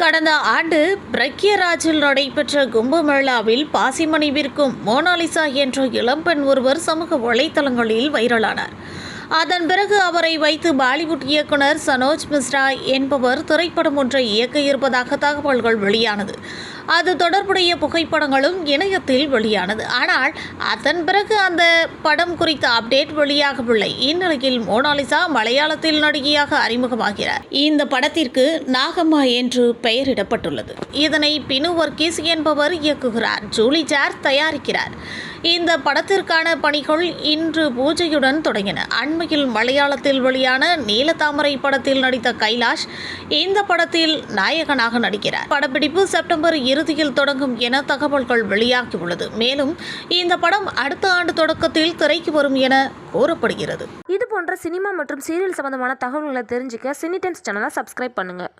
கடந்த ஆண்டு பிரக்யராஜில் நடைபெற்ற கும்பமேளாவில் பாசிமணி விற்கும் மோனாலிசா என்ற இளம்பெண் ஒருவர் சமூக வலைத்தளங்களில் வைரலானார். அதன் பிறகு அவரை வைத்து பாலிவுட் இயக்குனர் சனோஜ் மிஸ்ரா என்பவர் திரைப்படம் ஒன்றை இயக்க இருப்பதாக தகவல்கள் வெளியானது. அது தொடர்புடைய புகைப்படங்களும் இணையத்தில் வெளியானது. ஆனால் அதன் பிறகு அந்த படம் குறித்த அப்டேட் வெளியாகவில்லை. இந்நிலையில் மோனாலிசா மலையாளத்தில் நடிகையாக அறிமுகமாகிறார். இந்த படத்திற்கு நாகம்மா என்று பெயரிடப்பட்டுள்ளது. இதனை பினு வர்கீஸ் என்பவர் இயக்குகிறார். ஜூலி ஜார் தயாரிக்கிறார். இந்த படத்திற்கான பணிகள் இன்று பூஜையுடன் தொடங்கின. அண்மையில் மலையாளத்தில் வெளியான நீலத்தாமரை படத்தில் நடித்த கைலாஷ் இந்த படத்தில் நாயகனாக நடிக்கிறார். படப்பிடிப்பு செப்டம்பர் இறுதியில் தொடங்கும் என தகவல்கள் வெளியாகியுள்ளது. மேலும் இந்த படம் அடுத்த ஆண்டு தொடக்கத்தில் திரைக்கு வரும் என கூறப்படுகிறது. இது போன்ற சினிமா மற்றும் சீரியல் சம்பந்தமான தகவல்களை தெரிஞ்சுக்க சினி டைம்ஸ் சேனலை சப்ஸ்கிரைப் பண்ணுங்கள்